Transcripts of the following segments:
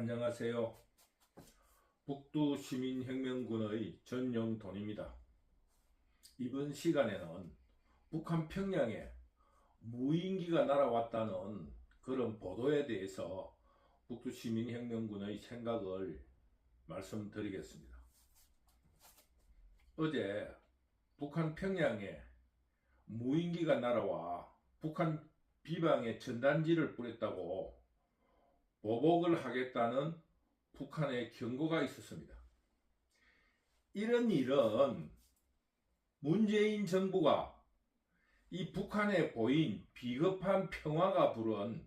안녕하세요. 북두 시민혁명군의 전용돈입니다. 이번 시간에는 북한 평양에 무인기가 날아왔다는 그런 보도에 대해서 북두 시민혁명군의 생각을 말씀드리겠습니다. 어제 북한 평양에 무인기가 날아와 북한 비방에 전단지를 뿌렸다고 보복을 하겠다는 북한의 경고가 있었습니다. 이런 일은 문재인 정부가 이 북한에 보인 비겁한 평화가 부른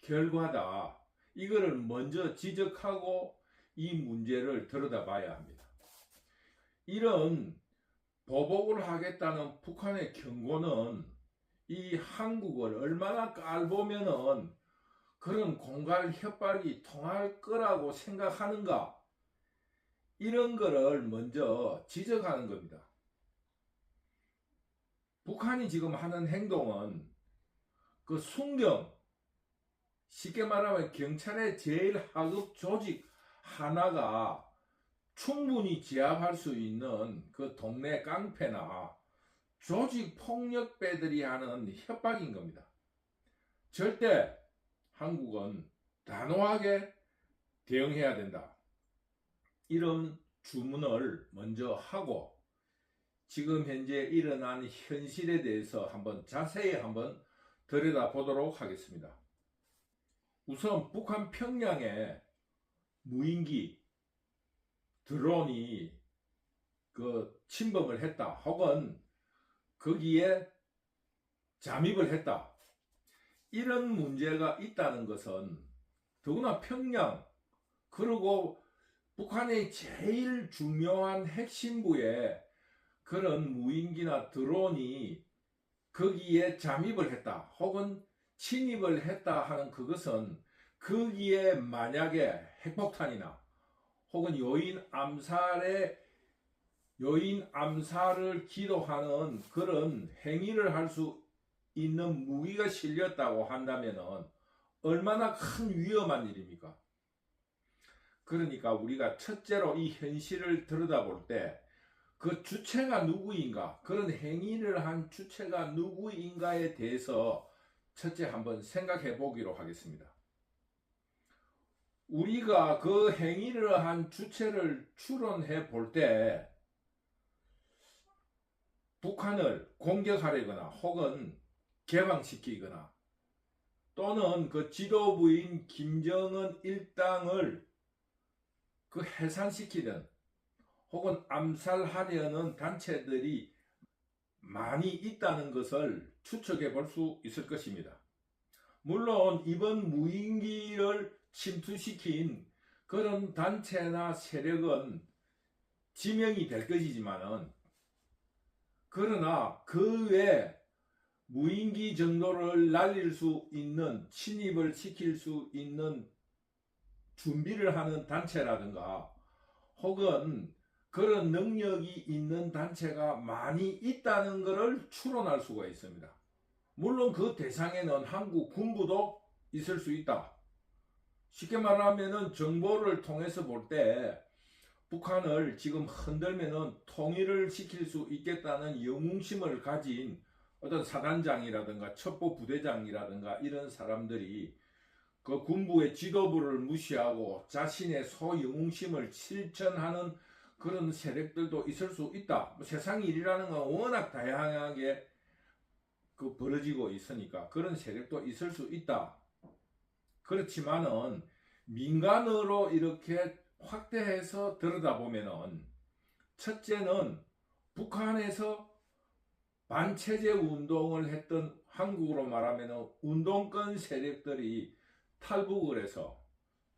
결과다. 이거를 먼저 지적하고 이 문제를 들여다봐야 합니다. 이런 보복을 하겠다는 북한의 경고는 이 한국을 얼마나 깔보면은 그런 공갈 협박이 통할 거라고 생각하는가? 이런 거를 먼저 지적하는 겁니다. 북한이 지금 하는 행동은 그 순경, 쉽게 말하면 경찰의 제일 하급 조직 하나가 충분히 제압할 수 있는 그 동네 깡패나 조직 폭력배들이 하는 협박인 겁니다. 절대 한국은 단호하게 대응해야 된다. 이런 주문을 먼저 하고 지금 현재 일어난 현실에 대해서 한번 자세히 한번 들여다보도록 하겠습니다. 우선 북한 평양에 무인기 드론이 그 침범을 했다 혹은 거기에 잠입을 했다 이런 문제가 있다는 것은 더구나 평양 그리고 북한의 제일 중요한 핵심부에 그런 무인기나 드론이 거기에 잠입을 했다 혹은 침입을 했다 하는 그것은 거기에 만약에 핵폭탄이나 혹은 요인 암살의 요인 암살을 기도하는 그런 행위를 할 수 있는 무기가 실렸다고 한다면 얼마나 큰 위험한 일입니까? 그러니까 우리가 첫째로 이 현실을 들여다볼 때 그 주체가 누구인가, 그런 행위를 한 주체가 누구인가에 대해서 첫째 한번 생각해 보기로 하겠습니다. 우리가 그 행위를 한 주체를 추론해 볼 때 북한을 공격하려거나 혹은 개방시키거나 또는 그 지도부인 김정은 일당을 그 해산시키든 혹은 암살하려는 단체들이 많이 있다는 것을 추측해 볼 수 있을 것입니다. 물론 이번 무인기를 침투시킨 그런 단체나 세력은 지명이 될 것이지만은 그러나 그 외 무인기 정도를 날릴 수 있는 침입을 시킬 수 있는 준비를 하는 단체라든가 혹은 그런 능력이 있는 단체가 많이 있다는 것을 추론할 수가 있습니다. 물론 그 대상에는 한국 군부도 있을 수 있다. 쉽게 말하면은 정보를 통해서 볼 때 북한을 지금 흔들면은 통일을 시킬 수 있겠다는 영웅심을 가진 어떤 사단장이라든가 첩보 부대장이라든가 이런 사람들이 그 군부의 지도부를 무시하고 자신의 소영웅심을 실천하는 그런 세력들도 있을 수 있다. 뭐 세상 일이라는 건 워낙 다양하게 그 벌어지고 있으니까 그런 세력도 있을 수 있다. 그렇지만은 민간으로 이렇게 확대해서 들여다보면은 첫째는 북한에서 반체제 운동을 했던 한국으로 말하면 운동권 세력들이 탈북을 해서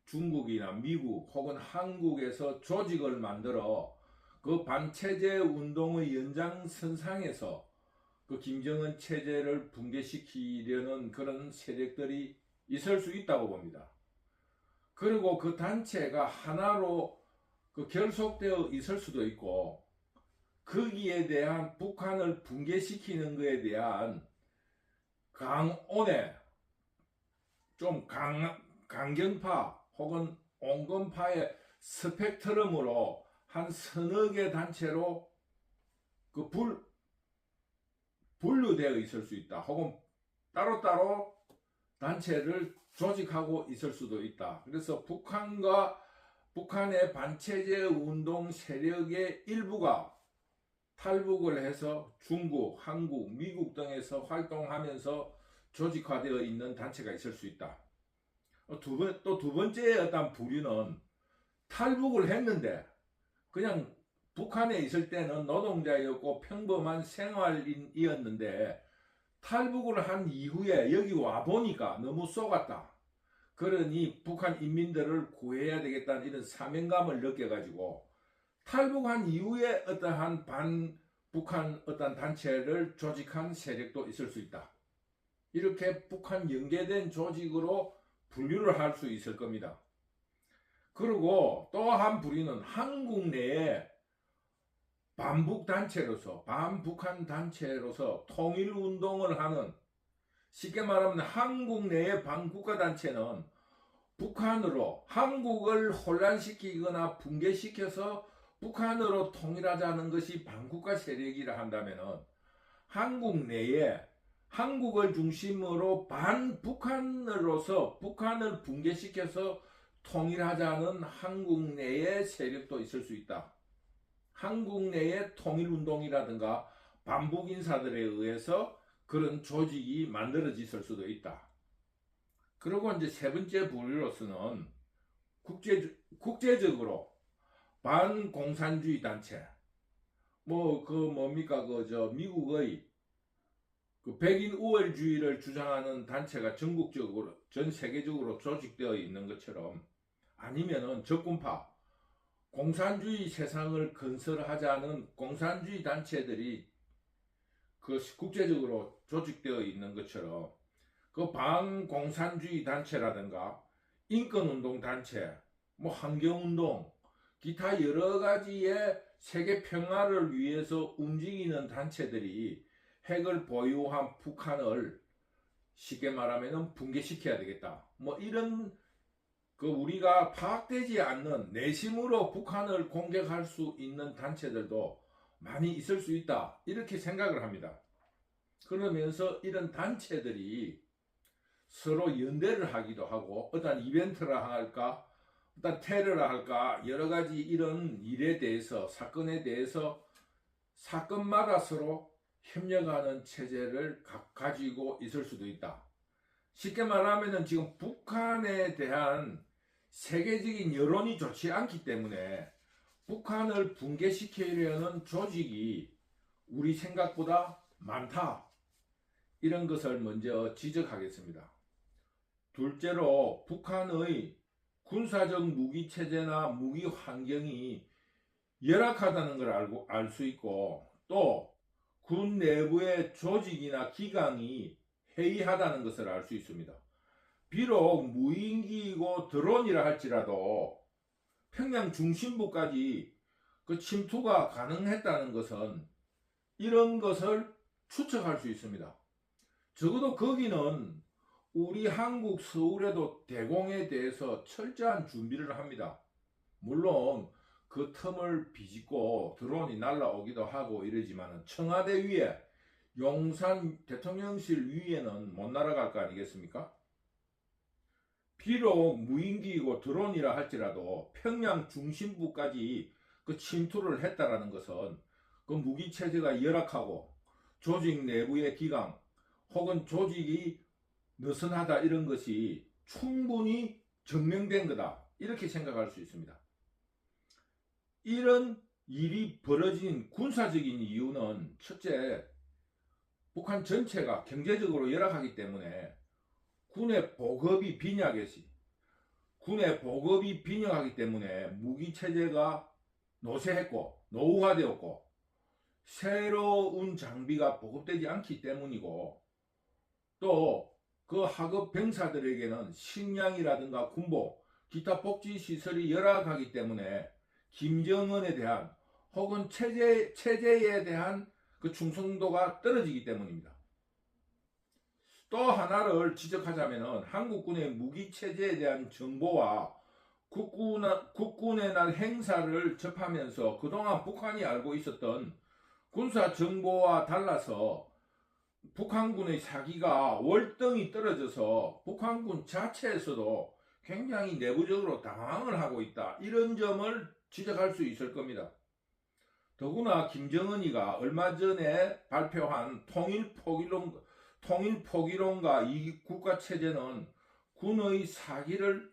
중국이나 미국 혹은 한국에서 조직을 만들어 그 반체제 운동의 연장선상에서 그 김정은 체제를 붕괴시키려는 그런 세력들이 있을 수 있다고 봅니다. 그리고 그 단체가 하나로 그 결속되어 있을 수도 있고 거기에 대한 북한을 붕괴시키는 것에 대한 강온의 좀 강, 강경파 혹은 온건파의 스펙트럼으로 한 서너 개 단체로 그 불, 분류되어 있을 수 있다. 혹은 따로따로 단체를 조직하고 있을 수도 있다. 그래서 북한과 북한의 반체제 운동 세력의 일부가 탈북을 해서 중국, 한국, 미국 등에서 활동하면서 조직화되어 있는 단체가 있을 수 있다. 두 번, 또 두 번째 어떤 부류는 탈북을 했는데 그냥 북한에 있을 때는 노동자였고 평범한 생활인이었는데 탈북을 한 이후에 여기 와 보니까 너무 쏘갔다. 그러니 북한 인민들을 구해야 되겠다는 이런 사명감을 느껴가지고 탈북한 이후에 어떠한 반 북한 어떤 단체를 조직한 세력도 있을 수 있다. 이렇게 북한 연계된 조직으로 분류를 할 수 있을 겁니다. 그리고 또 한 부류는 한국 내에 반북 단체로서 반북한 단체로서 통일 운동을 하는 쉽게 말하면 한국 내의 반국가 단체는 북한으로 한국을 혼란시키거나 붕괴시켜서 북한으로 통일하자는 것이 반국가 세력이라 한다면은 한국 내에 한국을 중심으로 반북한으로서 북한을 붕괴시켜서 통일하자는 한국 내의 세력도 있을 수 있다. 한국 내의 통일운동이라든가 반북 인사들에 의해서 그런 조직이 만들어졌을 수도 있다. 그리고 이제 세 번째 부류로서는 국제, 국제적으로 반공산주의 단체, 뭐, 그 뭡니까, 그, 저, 미국의 그 백인 우월주의를 주장하는 단체가 전국적으로, 전 세계적으로 조직되어 있는 것처럼 아니면은 적군파, 공산주의 세상을 건설하자는 공산주의 단체들이 그 국제적으로 조직되어 있는 것처럼 그 반공산주의 단체라든가 인권운동 단체, 뭐 환경운동, 기타 여러 가지의 세계 평화를 위해서 움직이는 단체들이 핵을 보유한 북한을 쉽게 말하면 붕괴시켜야 되겠다. 뭐 이런 그 우리가 파악되지 않는 내심으로 북한을 공격할 수 있는 단체들도 많이 있을 수 있다. 이렇게 생각을 합니다. 그러면서 이런 단체들이 서로 연대를 하기도 하고 어떤 이벤트라 할까 어떤 테러라 할까 여러 가지 이런 일에 대해서 사건에 대해서 사건마다 서로 협력하는 체제를 가, 가지고 있을 수도 있다. 쉽게 말하면 지금 북한에 대한 세계적인 여론이 좋지 않기 때문에 북한을 붕괴시키려는 조직이 우리 생각보다 많다. 이런 것을 먼저 지적하겠습니다. 둘째로 북한의 군사적 무기 체제나 무기 환경이 열악하다는 걸 알고 알 수 있고 또 군 내부의 조직이나 기강이 해이하다는 것을 알 수 있습니다. 비록 무인기이고 드론이라 할지라도 평양 중심부까지 그 침투가 가능했다는 것은 이런 것을 추측할 수 있습니다. 적어도 거기는 우리 한국 서울에도 대공에 대해서 철저한 준비를 합니다. 물론 그 틈을 비집고 드론이 날라오기도 하고 이러지만 청와대 위에 용산 대통령실 위에는 못 날아갈 거 아니겠습니까? 비록 무인기이고 드론이라 할지라도 평양 중심부까지 그 침투를 했다라는 것은 그 무기 체제가 열악하고 조직 내부의 기강 혹은 조직이 느슨하다 이런 것이 충분히 증명된 거다 이렇게 생각할 수 있습니다. 이런 일이 벌어진 군사적인 이유는 첫째 북한 전체가 경제적으로 열악하기 때문에 군의 보급이 빈약해지 군의 보급이 빈약하기 때문에 무기 체제가 노쇠했고 노후화되었고 새로운 장비가 보급되지 않기 때문이고 또 그 하급 병사들에게는 식량이라든가 군복, 기타 복지 시설이 열악하기 때문에 김정은에 대한 혹은 체제 체제에 대한 그 충성도가 떨어지기 때문입니다. 또 하나를 지적하자면 한국군의 무기 체제에 대한 정보와 국군, 국군의 날 행사를 접하면서 그동안 북한이 알고 있었던 군사 정보와 달라서 북한군의 사기가 월등히 떨어져서 북한군 자체에서도 굉장히 내부적으로 당황을 하고 있다. 이런 점을 지적할 수 있을 겁니다. 더구나 김정은이가 얼마 전에 발표한 통일 포기론, 통일 포기론과 이 국가 체제는 군의 사기를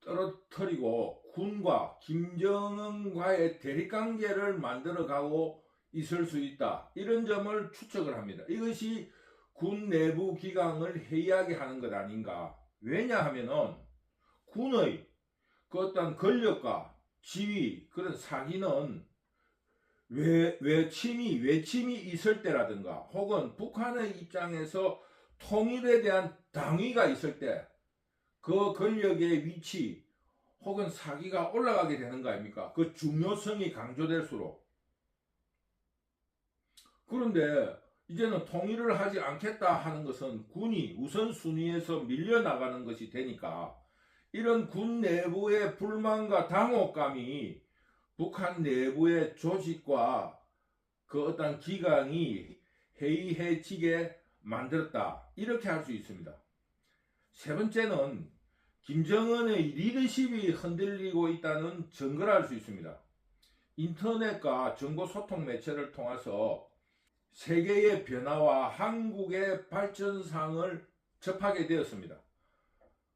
떨어뜨리고 군과 김정은과의 대립관계를 만들어가고 있을 수 있다. 이런 점을 추측을 합니다. 이것이 군 내부 기강을 해이하게 하는 것 아닌가. 왜냐하면은 군의 그 어떤 권력과 지위 그런 사기는 외, 외침이 외침이 있을 때라든가 혹은 북한의 입장에서 통일에 대한 당위가 있을 때 그 권력의 위치 혹은 사기가 올라가게 되는 거 아닙니까? 그 중요성이 강조될수록 그런데 이제는 통일을 하지 않겠다 하는 것은 군이 우선순위에서 밀려나가는 것이 되니까 이런 군 내부의 불만과 당혹감이 북한 내부의 조직과 그 어떤 기강이 해이해지게 만들었다. 이렇게 할 수 있습니다. 세 번째는 김정은의 리더십이 흔들리고 있다는 증거를 할 수 있습니다. 인터넷과 정보 소통 매체를 통해서 세계의 변화와 한국의 발전상을 접하게 되었습니다.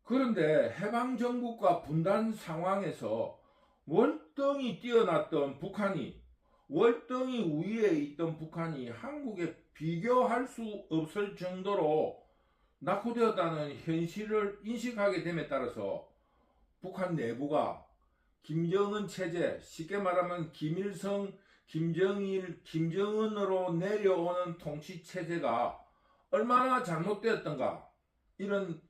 그런데 해방정국과 분단 상황에서 월등히 뛰어났던 북한이 월등히 우위에 있던 북한이 한국에 비교할 수 없을 정도로 낙후되었다는 현실을 인식하게 됨에 따라서 북한 내부가 김정은 체제, 쉽게 말하면 김일성, 김정일, 김정은으로 내려오는 통치 체제가 얼마나 잘못되었던가 이런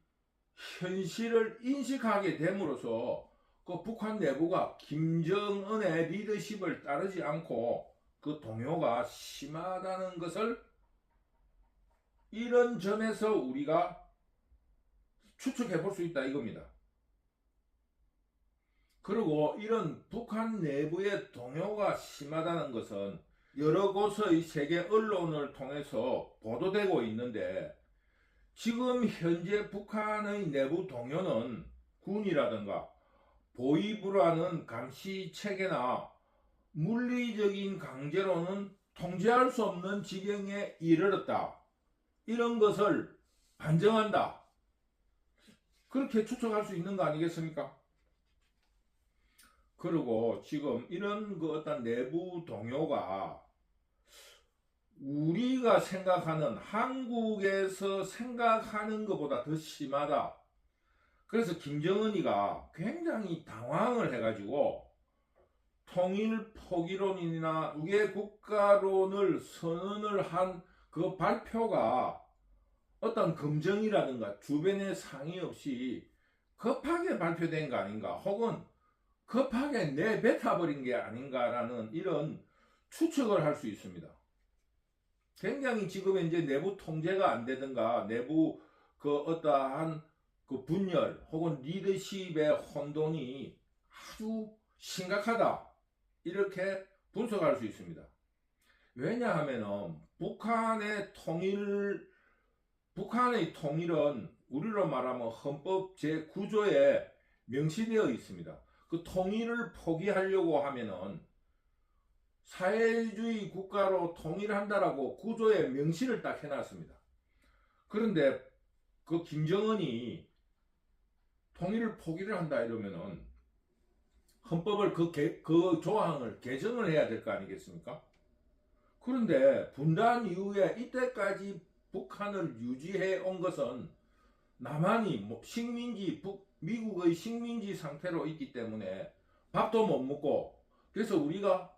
현실을 인식하게 됨으로써 그 북한 내부가 김정은의 리더십을 따르지 않고 그 동요가 심하다는 것을 이런 점에서 우리가 추측해 볼 수 있다 이겁니다. 그리고 이런 북한 내부의 동요가 심하다는 것은 여러 곳의 세계 언론을 통해서 보도되고 있는데 지금 현재 북한의 내부 동요는 군이라든가 보위부라는 감시 체계나 물리적인 강제로는 통제할 수 없는 지경에 이르렀다. 이런 것을 반정한다. 그렇게 추측할 수 있는 거 아니겠습니까? 그리고 지금 이런 그 어떤 내부 동요가 우리가 생각하는 한국에서 생각하는 것보다 더 심하다. 그래서 김정은이가 굉장히 당황을 해가지고 통일 포기론이나 우계 국가론을 선언을 한 그 발표가 어떤 검증이라든가 주변의 상의 없이 급하게 발표된 거 아닌가 혹은 급하게 내뱉어버린 게 아닌가라는 이런 추측을 할 수 있습니다. 굉장히 지금 이제 내부 통제가 안 되든가 내부 그 어떠한 그 분열 혹은 리더십의 혼돈이 아주 심각하다. 이렇게 분석할 수 있습니다. 왜냐하면 북한의 통일, 북한의 통일은 우리로 말하면 헌법 제9조에 명시되어 있습니다. 그 통일을 포기하려고 하면은 사회주의 국가로 통일한다라고 구조에 명시를 딱 해놨습니다. 그런데 그 김정은이 통일을 포기를 한다 이러면은 헌법을 그, 개, 그 조항을 개정을 해야 될 거 아니겠습니까? 그런데 분단 이후에 이때까지 북한을 유지해 온 것은 남한이 뭐 식민지 북 미국의 식민지 상태로 있기 때문에 밥도 못 먹고 그래서 우리가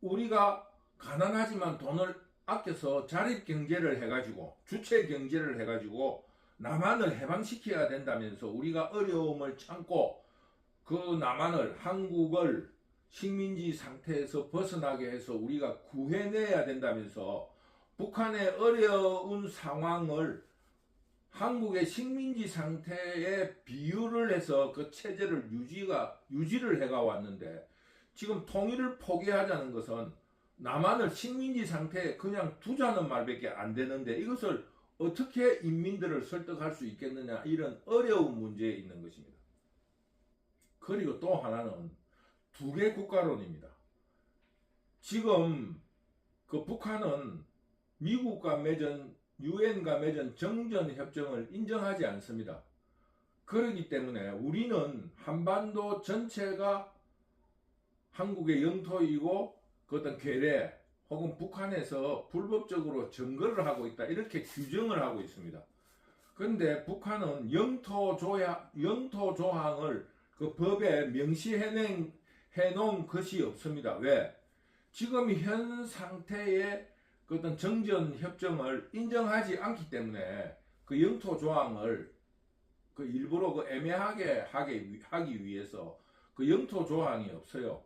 우리가 가난하지만 돈을 아껴서 자립 경제를 해가지고 주체 경제를 해가지고 남한을 해방시켜야 된다면서 우리가 어려움을 참고 그 남한을 한국을 식민지 상태에서 벗어나게 해서 우리가 구해내야 된다면서 북한의 어려운 상황을 한국의 식민지 상태에 비유를 해서 그 체제를 유지가 유지를 해가 왔는데 지금 통일을 포기하자는 것은 남한을 식민지 상태에 그냥 두자는 말밖에 안 되는데 이것을 어떻게 인민들을 설득할 수 있겠느냐 이런 어려운 문제에 있는 것입니다. 그리고 또 하나는 두 개 국가론입니다. 지금 그 북한은 미국과 맺은 유엔과 맺은 정전 협정을 인정하지 않습니다. 그렇기 때문에 우리는 한반도 전체가 한국의 영토이고 그 어떤 괴뢰 혹은 북한에서 불법적으로 증거를 하고 있다 이렇게 규정을 하고 있습니다. 그런데 북한은 영토 조약 영토 조항을 그 법에 명시해 놓은 것이 없습니다. 왜? 지금 현 상태의 그 어떤 정전 협정을 인정하지 않기 때문에 그 영토 조항을 그 일부러 그 애매하게 하게 하기 위해서 그 영토 조항이 없어요.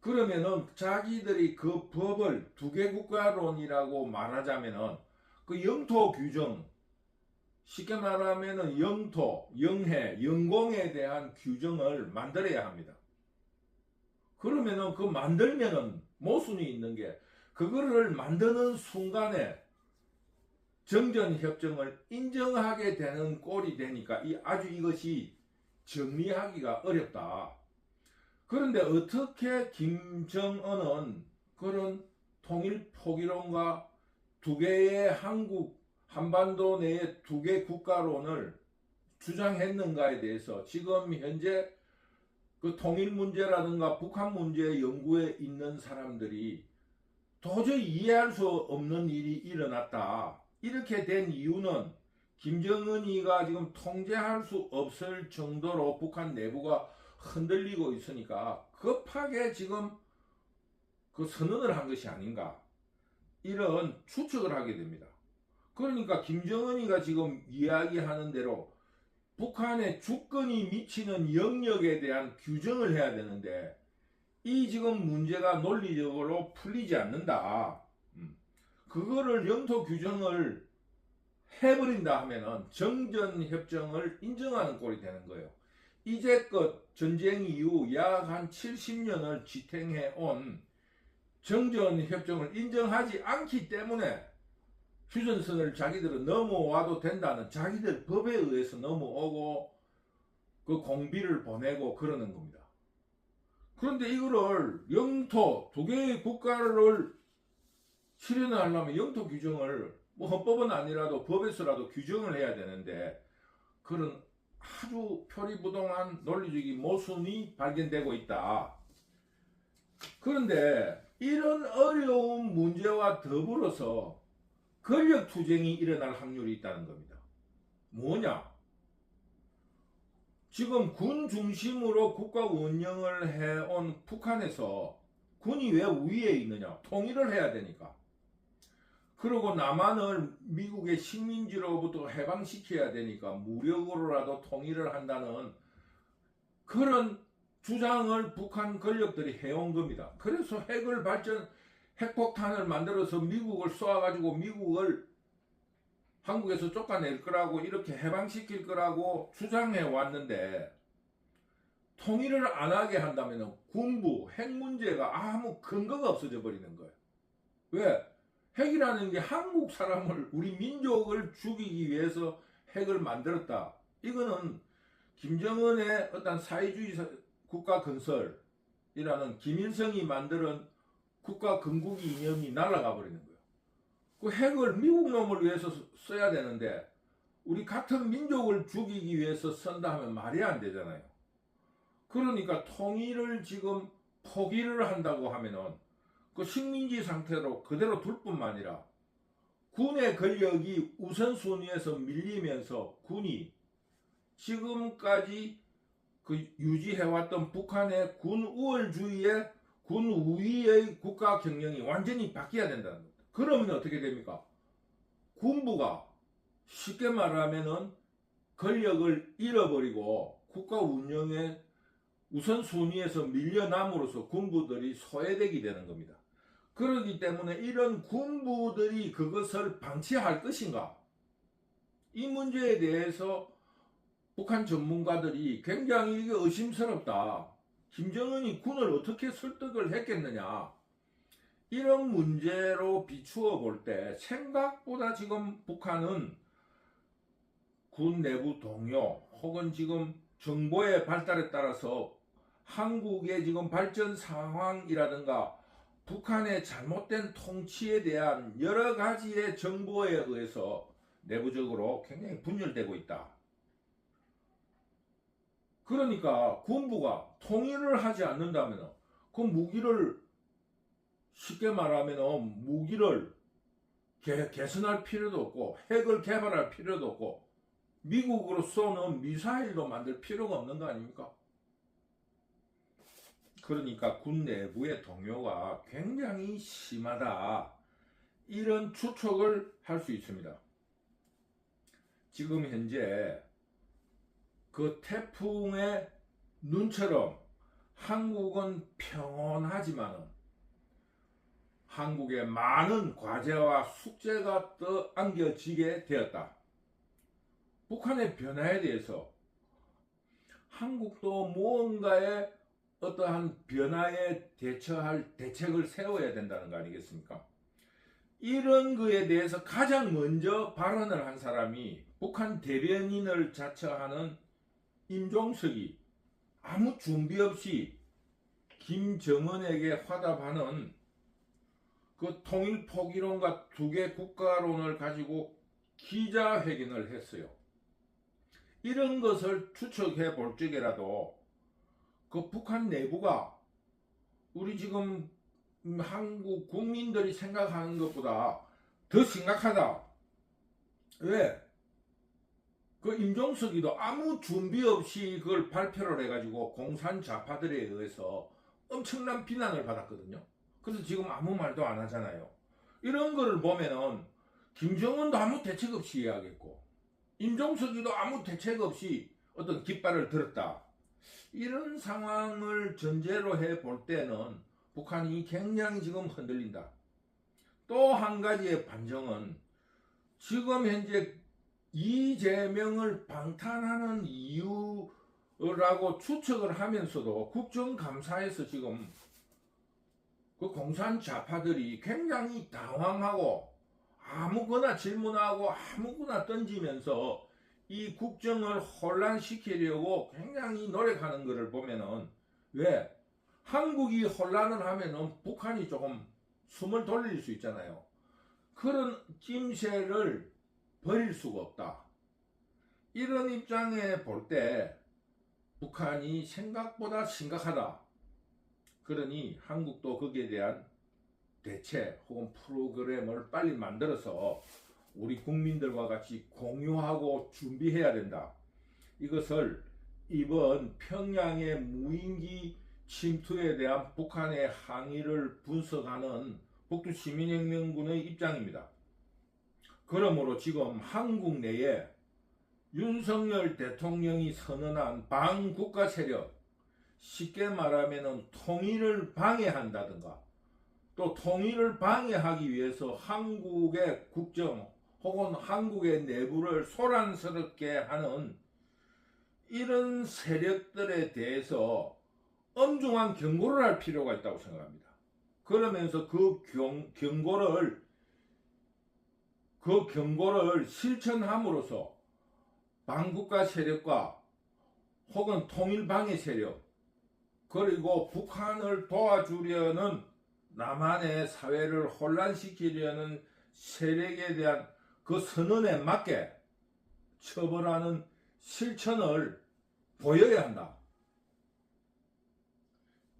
그러면은 자기들이 그 법을 두개 국가론이라고 말하자면은 그 영토 규정 쉽게 말하면은 영토, 영해, 영공에 대한 규정을 만들어야 합니다. 그러면은 그 만들면은 모순이 있는 게 그거를 만드는 순간에 정전 협정을 인정하게 되는 꼴이 되니까 이 아주 이것이 정리하기가 어렵다. 그런데 어떻게 김정은은 그런 통일 포기론과 두 개의 한국 한반도 내의 두 개 국가론을 주장했는가에 대해서 지금 현재 그 통일 문제라든가 북한 문제 연구에 있는 사람들이 도저히 이해할 수 없는 일이 일어났다. 이렇게 된 이유는 김정은이가 지금 통제할 수 없을 정도로 북한 내부가 흔들리고 있으니까 급하게 지금 그 선언을 한 것이 아닌가. 이런 추측을 하게 됩니다. 그러니까 김정은이가 지금 이야기하는 대로 북한의 주권이 미치는 영역에 대한 규정을 해야 되는데 이 지금 문제가 논리적으로 풀리지 않는다. 음. 그거를 영토 규정을 해버린다 하면은 정전 협정을 인정하는 꼴이 되는 거예요. 이제껏 전쟁 이후 약 한 70년을 지탱해 온 정전 협정을 인정하지 않기 때문에 휴전선을 자기들은 넘어와도 된다는 자기들 법에 의해서 넘어오고 그 공비를 보내고 그러는 겁니다. 그런데 이거를 영토 두 개의 국가를 실현하려면 영토 규정을 뭐 헌법은 아니라도 법에서라도 규정을 해야 되는데 그런 아주 표리부동한 논리적인 모순이 발견되고 있다. 그런데 이런 어려운 문제와 더불어서 권력 투쟁이 일어날 확률이 있다는 겁니다. 뭐냐? 지금 군 중심으로 국가 운영을 해온 북한에서 군이 왜 위에 있느냐? 통일을 해야 되니까. 그리고 남한을 미국의 식민지로부터 해방시켜야 되니까 무력으로라도 통일을 한다는 그런 주장을 북한 권력들이 해온 겁니다. 그래서 핵을 발전, 핵폭탄을 만들어서 미국을 쏘아가지고 미국을 한국에서 쫓아낼 거라고 이렇게 해방시킬 거라고 주장해 왔는데 통일을 안 하게 한다면 군부, 핵 문제가 아무 근거가 없어져 버리는 거예요. 왜? 핵이라는 게 한국 사람을, 우리 민족을 죽이기 위해서 핵을 만들었다. 이거는 김정은의 어떤 사회주의 국가 건설이라는 김일성이 만드는 국가 건국이 이념이 날아가 버리는 거예요. 그 핵을 미국 놈을 위해서 써야 되는데 우리 같은 민족을 죽이기 위해서 쓴다 하면 말이 안 되잖아요. 그러니까 통일을 지금 포기를 한다고 하면은 그 식민지 상태로 그대로 둘 뿐만 아니라 군의 권력이 우선순위에서 밀리면서 군이 지금까지 그 유지해왔던 북한의 군 우월주의의 군 우위의 국가 경영이 완전히 바뀌어야 된다는 겁니다. 그러면 어떻게 됩니까? 군부가 쉽게 말하면은 권력을 잃어버리고 국가 운영의 우선순위에서 밀려남으로써 군부들이 소외되게 되는 겁니다. 그렇기 때문에 이런 군부들이 그것을 방치할 것인가? 이 문제에 대해서 북한 전문가들이 굉장히 의심스럽다. 김정은이 군을 어떻게 설득을 했겠느냐. 이런 문제로 비추어 볼 때 생각보다 지금 북한은 군 내부 동요 혹은 지금 정보의 발달에 따라서 한국의 지금 발전 상황이라든가 북한의 잘못된 통치에 대한 여러 가지의 정보에 의해서 내부적으로 굉장히 분열되고 있다. 그러니까 군부가 통일을 하지 않는다면 그 무기를 쉽게 말하면 무기를 개, 개선할 필요도 없고 핵을 개발할 필요도 없고 미국으로서는 미사일도 만들 필요가 없는 거 아닙니까? 그러니까 군 내부의 동요가 굉장히 심하다. 이런 추측을 할 수 있습니다. 지금 현재 그 태풍의 눈처럼 한국은 평온하지만은 한국에 많은 과제와 숙제가 떠안겨지게 되었다. 북한의 변화에 대해서 한국도 무언가의 어떠한 변화에 대처할 대책을 세워야 된다는 거 아니겠습니까? 이런 거에 대해서 가장 먼저 발언을 한 사람이 북한 대변인을 자처하는 임종석이 아무 준비 없이 김정은에게 화답하는 그 통일 포기론과 두 개 국가론을 가지고 기자회견을 했어요. 이런 것을 추측해 볼 적이라도 그 북한 내부가 우리 지금 한국 국민들이 생각하는 것보다 더 심각하다. 왜? 그 임종석이도 아무 준비 없이 그걸 발표를 해가지고 공산 좌파들에 의해서 엄청난 비난을 받았거든요. 그래서 지금 아무 말도 안 하잖아요. 이런 거를 보면은 김정은도 아무 대책 없이 이야기했고 임종석이도 아무 대책 없이 어떤 깃발을 들었다. 이런 상황을 전제로 해 볼 때는 북한이 굉장히 지금 흔들린다. 또 한 가지의 반정은 지금 현재 이재명을 방탄하는 이유라고 추측을 하면서도 국정감사에서 지금 그 공산 좌파들이 굉장히 당황하고 아무거나 질문하고 아무거나 던지면서 이 국정을 혼란시키려고 굉장히 노력하는 것을 보면은 왜 한국이 혼란을 하면은 북한이 조금 숨을 돌릴 수 있잖아요. 그런 낌새를 버릴 수가 없다. 이런 입장에 볼 때 북한이 생각보다 심각하다. 그러니 한국도 거기에 대한 대책 혹은 프로그램을 빨리 만들어서 우리 국민들과 같이 공유하고 준비해야 된다. 이것을 이번 평양의 무인기 침투에 대한 북한의 항의를 분석하는 북두 시민혁명군의 입장입니다. 그러므로 지금 한국 내에 윤석열 대통령이 선언한 반국가 세력, 쉽게 말하면 통일을 방해한다든가 또 통일을 방해하기 위해서 한국의 국정 혹은 한국의 내부를 소란스럽게 하는 이런 세력들에 대해서 엄중한 경고를 할 필요가 있다고 생각합니다. 그러면서 그 경, 경고를 그 경고를 실천함으로써 반국가 세력과 혹은 통일방해 세력 그리고 북한을 도와주려는 남한의 사회를 혼란시키려는 세력에 대한 그 선언에 맞게 처벌하는 실천을 보여야 한다.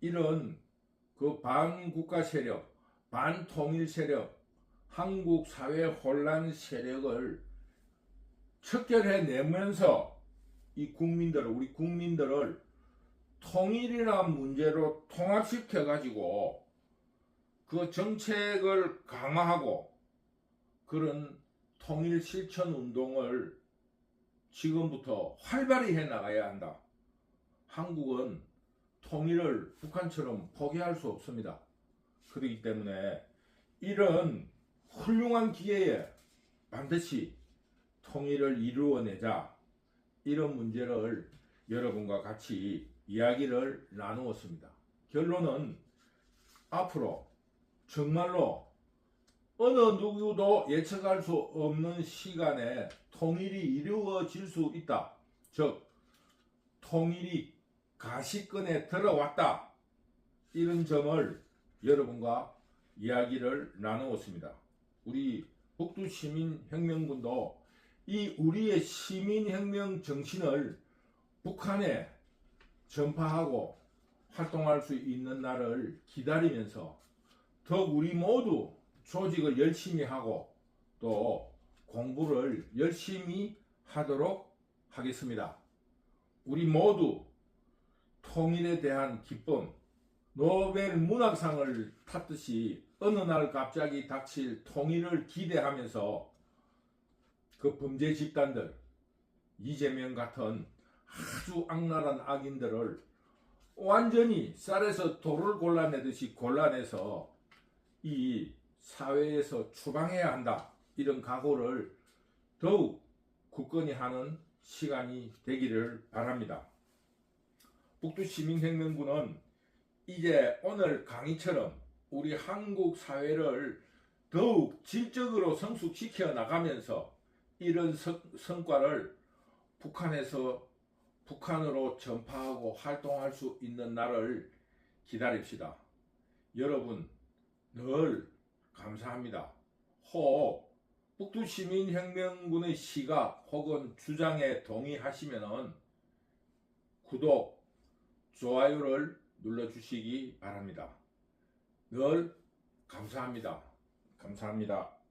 이런 그 반국가 세력, 반통일 세력, 한국 사회 혼란 세력을 척결해 내면서 이 국민들을, 우리 국민들을 통일이란 문제로 통합시켜 가지고 그 정책을 강화하고 그런 통일 실천 운동을 지금부터 활발히 해 나가야 한다. 한국은 통일을 북한처럼 포기할 수 없습니다. 그렇기 때문에 이런 훌륭한 기회에 반드시 통일을 이루어내자 이런 문제를 여러분과 같이 이야기를 나누었습니다. 결론은 앞으로 정말로 어느 누구도 예측할 수 없는 시간에 통일이 이루어질 수 있다. 즉, 통일이 가시권에 들어왔다. 이런 점을 여러분과 이야기를 나누었습니다. 우리 북두시민혁명군도 이 우리의 시민혁명 정신을 북한에 전파하고 활동할 수 있는 날을 기다리면서 더욱 우리 모두 조직을 열심히 하고 또 공부를 열심히 하도록 하겠습니다. 우리 모두 통일에 대한 기쁨, 노벨 문학상을 탔듯이 어느 날 갑자기 닥칠 통일을 기대하면서 그 범죄 집단들, 이재명 같은 아주 악랄한 악인들을 완전히 쌀에서 돌을 골라내듯이 골라내서 이 사회에서 추방해야 한다. 이런 각오를 더욱 굳건히 하는 시간이 되기를 바랍니다. 북두시민혁명군은 이제 오늘 강의처럼 우리 한국 사회를 더욱 질적으로 성숙시켜 나가면서 이런 성, 성과를 북한에서 북한으로 전파하고 활동할 수 있는 날을 기다립시다. 여러분 늘 감사합니다. 혹 북두시민혁명군의 시각 혹은 주장에 동의하시면 구독, 좋아요를 눌러주시기 바랍니다. 늘 감사합니다. 감사합니다.